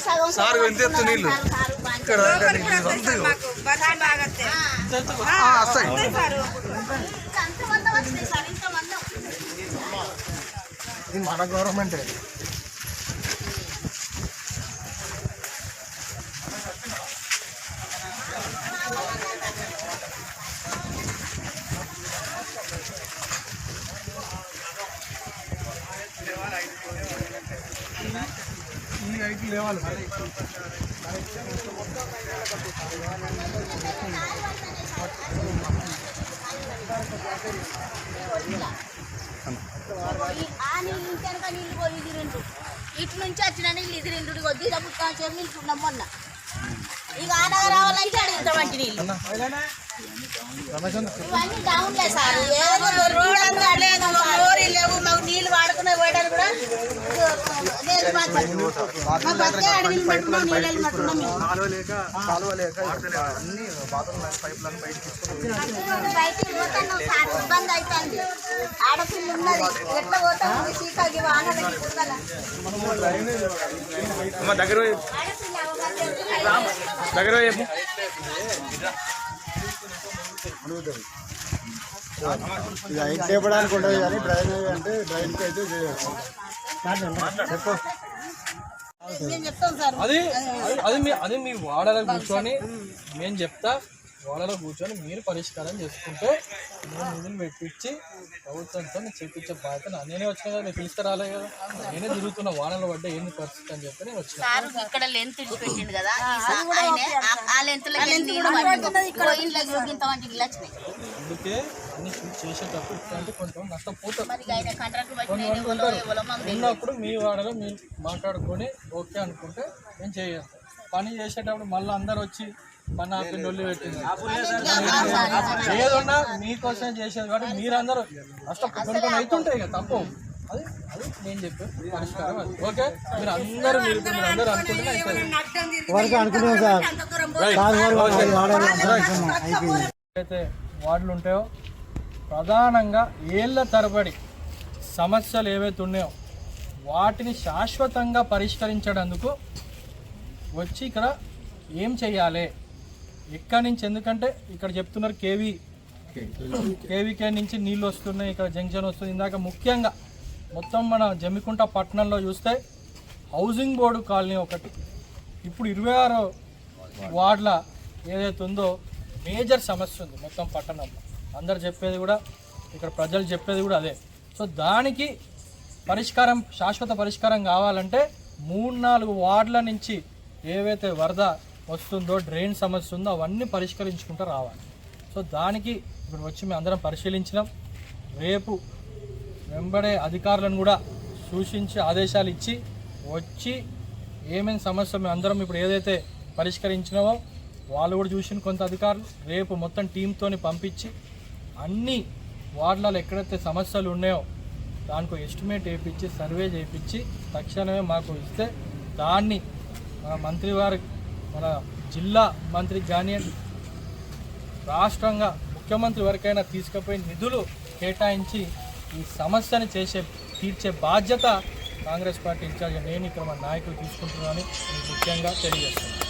సగం సార్ నీళ్ళు? ఇక్కడ దాకా నీకు ఇదంతా ఇగో. ఆ, వస్తాయి అంతమంది వచ్చినాయి సార్ ఇంతమంది ఇది మన గవర్నమెంట్ ఈ లేవాలి ఇటు నుంచి వచ్చిన నీళ్ళు ఇదిరిండు ఇదిగో దీడ పుట్టిన నిల్చున్నాం మొన్న ఇక ఆనగా రావాలంటే అడుగుతామంటే నీళ్ళు ఇవన్నీ డౌన్లే సార్ ఏదో రోడ్ అంతా లేదు లేవు. మాకు నీళ్ళు వాడుకునే పోయడానికి కూడా లేదు మాకు మా బతికే అడవిని పట్టుకున్నాం నీళ్ళు వెళ్ళినట్టున్నాం మేము కాలువ లేక కాలువ లేక అన్ని బాత్రూమ్ పైప్ లైన్ అమ్మ దగ్గర దగ్గర. ఇక ఐదు చేపడానికి ఉండదు కానీ డ్రైనేజ్ అంటే డ్రైన్కి అయితే చెప్పు. అది అది- అది మీ అది మీ వాడలో కూర్చొని నేను చెప్తా. వాడలో కూర్చొని మీరు పరిష్కారం చేసుకుంటే నేను నిధులు పెట్టించి ప్రభుత్వంతో నేను చేపించే బాధ్యత నేనే వచ్చిన కదా మీరు పిలిస్తే రాలే కదా. నేనే తిరుగుతున్న వానలో పడ్డ ఏంది పరిస్థితి అని చెప్పి నేను వచ్చిన. ఇక్కడ లెంత్ పెట్టిండు కదా? ఆ- లెంత్ అందుకే అన్ని చేసేటప్పుడు ఇట్లాంటి కొంచెం నష్టపోతారు. నేను. ఉన్నప్పుడు మీ వాడలో మీరు మాట్లాడుకొని ఓకే అనుకుంటే నేను చేయాలి. పని చేసేటప్పుడు మళ్ళీ అందరు వచ్చి నొల్లి పెట్టింది. ఏదన్నా మీకోసమే చేసేది కాబట్టి మీరందరూ నష్టపోయి అవుతుంటాయి ఇక తప్పు. అది అది నేను చెప్పే పరిష్కారం అది. ఓకే? మీరు అందరూ మీరు అందరూ అనుకుంటే అయిపోయింది. వరకు అనుకున్నాం సార్. అయితే వార్డులు ఉంటాయో ప్రధానంగా ఏళ్ళ తరబడి సమస్యలు ఏవైతే ఉన్నాయో వాటిని శాశ్వతంగా పరిష్కరించడానికి వచ్చి ఇక్కడ ఏం చెయ్యాలి ఎక్కడి నుంచి ఎందుకంటే ఇక్కడ చెప్తున్నారు కేవీ. కేవీకే నుంచి నీళ్ళు వస్తున్నాయి ఇక్కడ జంక్షన్ వస్తుంది. ఇందాక ముఖ్యంగా మొత్తం మన జమ్మికుంట పట్టణంలో చూస్తే హౌసింగ్ బోర్డు కాలనీ ఒకటి. ఇప్పుడు ఇరవై ఆరు వార్డుల ఏదైతే ఉందో మేజర్ సమస్య ఉంది మొత్తం పట్టణంలో. అందరు చెప్పేది కూడా ఇక్కడ ప్రజలు చెప్పేది కూడా అదే. సో దానికి పరిష్కారం శాశ్వత పరిష్కారం కావాలంటే మూడు నాలుగు వార్డుల నుంచి ఏవైతే వరద వస్తుందో డ్రైన్ సమస్య ఉందో అవన్నీ పరిష్కరించుకుంటూ రావాలి. సో దానికి ఇప్పుడు వచ్చి మేము అందరం పరిశీలించినాం. రేపు వెంబడే అధికారులను కూడా సూచించి ఆదేశాలు ఇచ్చి వచ్చి ఏమేమి సమస్య మేము అందరం ఇప్పుడు ఏదైతే పరిష్కరించినామో వాళ్ళు కూడా చూసిన కొంత అధికారులు రేపు మొత్తం టీంతోని పంపించి అన్ని వార్డులలో ఎక్కడైతే సమస్యలు ఉన్నాయో దానికి ఎస్టిమేట్ వేయించి సర్వే చేయించి తక్షణమే మాకు ఇస్తే దాన్ని మంత్రి వారి మన జిల్లా మంత్రికి కానీ రాష్ట్రంగా ముఖ్యమంత్రి వరకైనా తీసుకుపోయి నిధులు కేటాయించి ఈ సమస్యను చేసే తీర్చే బాధ్యత కాంగ్రెస్ పార్టీ ఇన్ఛార్జ్ నేను ఇక్కడ మన నాయకులు తీసుకుంటున్నానని ముఖ్యంగా తెలియజేస్తున్నాను.